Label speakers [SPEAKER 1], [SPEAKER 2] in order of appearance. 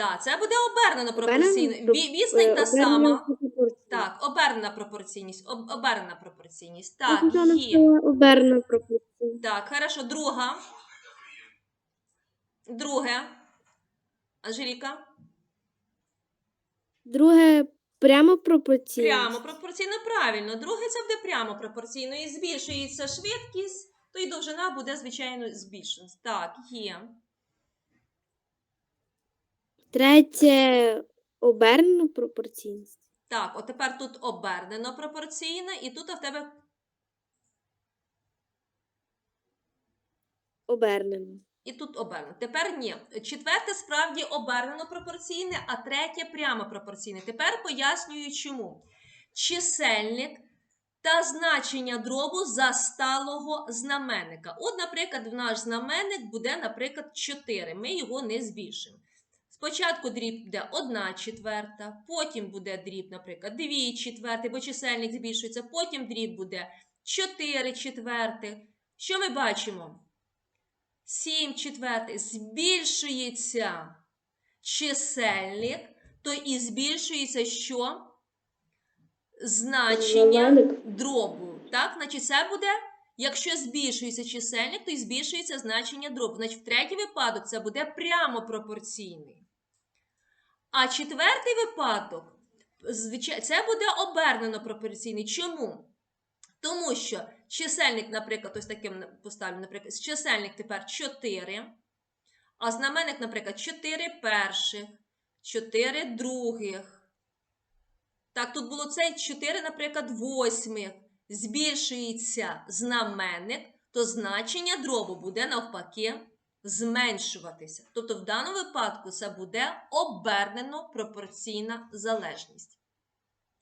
[SPEAKER 1] Да, це буде обернено
[SPEAKER 2] Обернено
[SPEAKER 1] пропорційно.
[SPEAKER 2] про-
[SPEAKER 1] Ві- та
[SPEAKER 2] Е,
[SPEAKER 1] сама. Так, обернена пропорційність. Об, обернена пропорційність. Так, є.
[SPEAKER 2] обернена пропорція.
[SPEAKER 1] Так, хорошо. Друга. Друге. Анжеліка.
[SPEAKER 2] Друге прямо пропорційно.
[SPEAKER 1] Прямо пропорційно правильно. Друге це буде прямо пропорційно. І збільшується швидкість, то і довжина буде, звичайно, збільшена. Так, є.
[SPEAKER 2] Третє обернена пропорційність.
[SPEAKER 1] Так, от тепер тут обернено пропорційне, і тут в тебе
[SPEAKER 2] Обернено.
[SPEAKER 1] І тут обернено. Тепер ні. Четверте справді обернено пропорційне, а третє прямо пропорційне. Тепер пояснюю чому. Чисельник та значення дробу за сталого знаменника. От, наприклад, в наш знаменник буде, наприклад, 4. Ми його не збільшимо. Спочатку дріб буде 1 четверта, потім буде дріб, наприклад, 2 четверти, бо чисельник збільшується, потім дріб буде 4 четвертих. Що ми бачимо? 7 четвертих збільшується чисельник, то і збільшується що? Значення дробу. Так, значить, це буде, якщо збільшується чисельник, то і збільшується значення дробу. Значить, в третій випадок це буде прямо пропорційний. А четвертий випадок, це буде обернено пропорційний. Чому? Тому що чисельник, наприклад, ось таким поставлю, наприклад, чисельник тепер 4, а знаменник, наприклад, 4 перших, 4 других. Так, тут було це 4, наприклад, восьмих. Збільшується знаменник, то значення дробу буде навпаки зменшуватися. Тобто, в даному випадку це буде обернено пропорційна залежність.